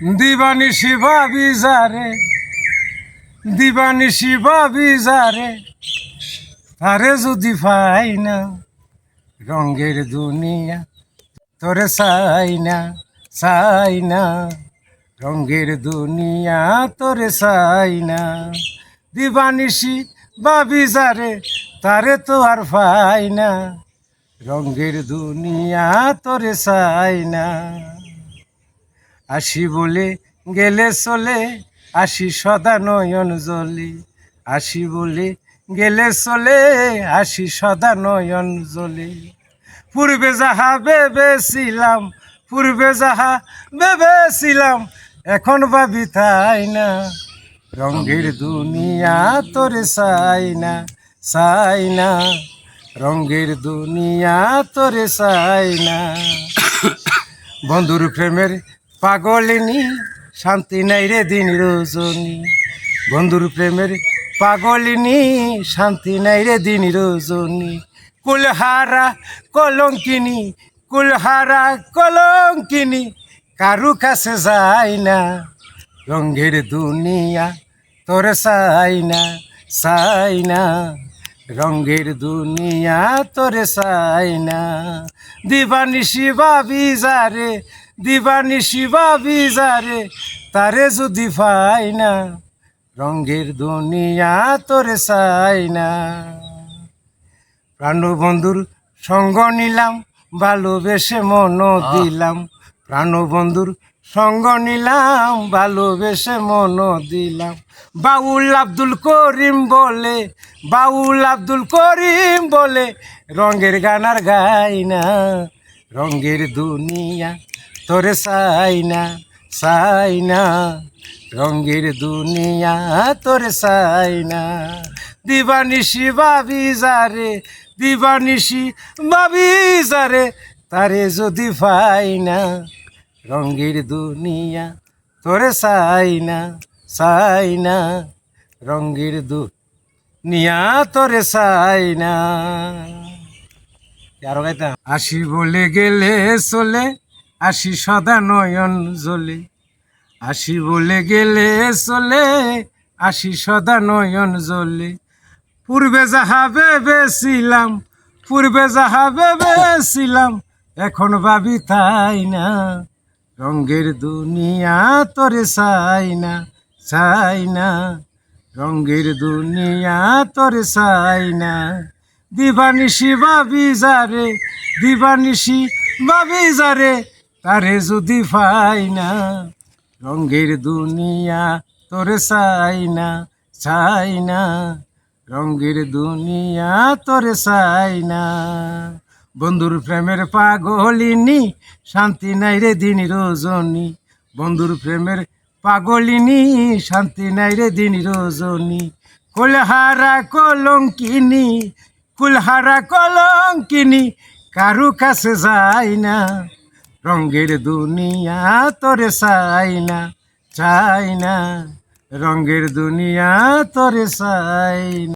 দিবানিশি ভাবি যারে দিবানিশি ভাবি যারে তারে যদি পাই না রঙ্গের দুনিয়া তোরে চাই না চাই না। রঙ্গের দুনিয়া তোরে চাই না। দিবানিশি ভাবি যারে তারে তো আর পাই না। রঙ্গের দুনিয়া তোরে চাই না। আসি বলে গেলে চলে, আসি সদা নয়ন জলে আসি বলে গেলে চলে, আসি সদা নয়ন জলে পূর্বে যাহা ভেবেছিলাম, পূর্বে যাহা ভেবেছিলাম, এখন ভাবি তাই না। রঙ্গের দুনিয়া তোরে চাই না চাই না। রঙ্গের দুনিয়া তোরে চাই না। বন্ধুর প্রেমের পাগলিনী, শান্তি নাই রে দিন রজনী। বন্ধুর প্রেমের পাগলিনী, শান্তি নাই রে দিন রজনী। কুলহারা কলঙ্কিনী কুলহারা কলঙ্কিনী কারু কাছে যায় না। রঙ্গের দুনিয়া তোর চাই না চাই না। রঙ্গের দুনিয়া তোরে চাই না। দিবানিশি ভাবি যারে দিবানিশি ভাবি যারে তারে যদি পাই না রঙ্গের দুনিয়া তোরে চাই না। প্রাণবন্ধুর সঙ্গ নিলাম ভালোবেসে মন দিলাম। প্রাণবন্ধুর সঙ্গ নিলাম, ভালোবেসে মন দিলাম। বাউল আব্দুল করিম বলে, বাউল আব্দুল করিম বলে, রঙের গানার গাই না, রঙের দুনিয়া তোরে চাই না চাই না। রঙের দুনিয়া তোরে চাই না। দিবানিশি ভাবি যারে, দিবানিশি ভাবি যারে, তারে যদি পাই না রঙের দুনিয়া, তোরে চাই না চাই না রঙের দুনিয়া, তোরে চাই না আরও গাইতাম আসি বলে গেলে চলে, আসি সদা নয়ন জলে আসি বলে গেলে চলে, আসি সদা নয়ন জলে পূর্বে যাহা ভেবেছিলাম, পূর্বে যাহা ভেবেছিলাম, এখন ভাবি তাই না। রঙ্গের দুনিয়া তোরে চাই না চাই না রঙ্গের দুনিয়া তোরে চাই না দিবানিশি ভাবি যারে, দিবানিশি ভাবি যারে, তারে যদি পাই না রঙ্গের দুনিয়া তোরে চাই না চাই না রঙ্গের দুনিয়া তোরে চাই না বন্ধুর প্রেমের পাগলিনী, শান্তি নাই রে দিন রজনী। বন্ধুর প্রেমের পাগলিনী, শান্তি নাই রে দিন রজনী। কুলহারা কলঙ্কিনী কুলহারা কলঙ্কিনী, কারু কাছে যায় না। রঙ্গের দুনিয়া তোরে চাই না চাই না। রঙ্গের দুনিয়া তোরে চাই না।